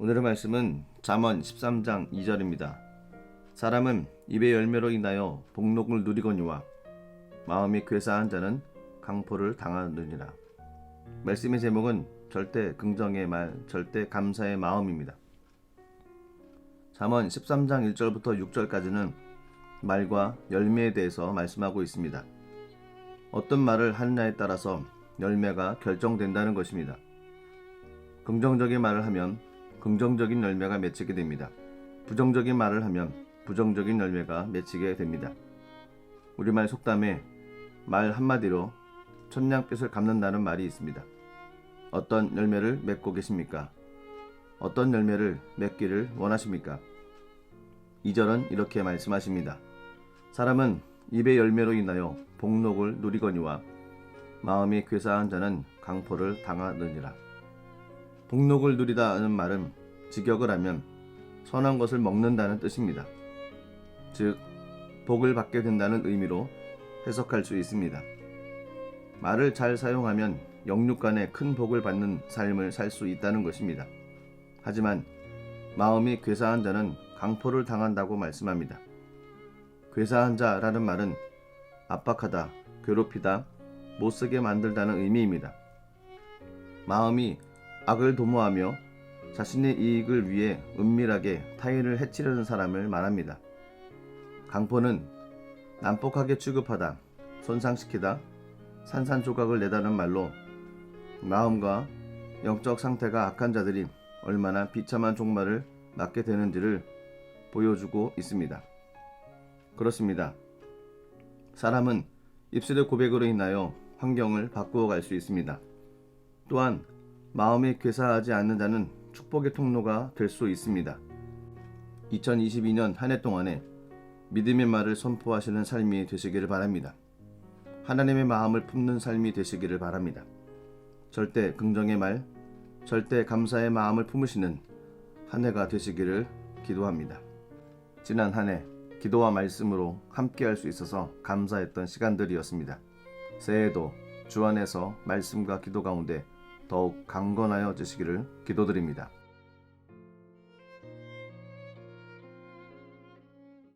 오늘의 말씀은 잠언 13장 2절입니다. 사람은 입의 열매로 인하여 복록을 누리거니와 마음이 괴사한 자는 강포를 당하느니라. 말씀의 제목은 절대 긍정의 말, 절대 감사의 마음입니다. 잠언 13장 1절부터 6절까지는 말과 열매에 대해서 말씀하고 있습니다. 어떤 말을 하느냐에 따라서 열매가 결정된다는 것입니다. 긍정적인 말을 하면 긍정적인 열매가 맺히게 됩니다. 부정적인 말을 하면 부정적인 열매가 맺히게 됩니다. 우리말 속담에 말 한마디로 천냥빛을 갚는다는 말이 있습니다. 어떤 열매를 맺고 계십니까? 어떤 열매를 맺기를 원하십니까? 2절은 이렇게 말씀하십니다. 사람은 입의 열매로 인하여 복록을 누리거니와 마음이 괴사한 자는 강포를 당하느니라. 복록을 누리다는 말은 직역을 하면 선한 것을 먹는다는 뜻입니다. 즉, 복을 받게 된다는 의미로 해석할 수 있습니다. 말을 잘 사용하면 영육 간에 큰 복을 받는 삶을 살 수 있다는 것입니다. 하지만 마음이 괴사한 자는 강포를 당한다고 말씀합니다. 괴사한 자라는 말은 압박하다, 괴롭히다, 못쓰게 만들다는 의미입니다. 마음이 악을 도모하며 자신의 이익을 위해 은밀하게 타인을 해치려는 사람을 말합니다. 강포는 난폭하게 취급하다, 손상시키다, 산산조각을 내다는 말로 마음과 영적 상태가 악한 자들이 얼마나 비참한 종말을 맞게 되는지를 보여주고 있습니다. 그렇습니다. 사람은 입술의 고백으로 인하여 환경을 바꾸어 갈 수 있습니다. 또한 마음이 괴사하지 않는 자는 축복의 통로가 될 수 있습니다. 2022년 한 해 동안에 믿음의 말을 선포하시는 삶이 되시기를 바랍니다. 하나님의 마음을 품는 삶이 되시기를 바랍니다. 절대 긍정의 말, 절대 감사의 마음을 품으시는 한 해가 되시기를 기도합니다. 지난 한 해 기도와 말씀으로 함께 할 수 있어서 감사했던 시간들이었습니다. 새해에도 주 안에서 말씀과 기도 가운데 더욱 강건하여 지시기를 기도드립니다.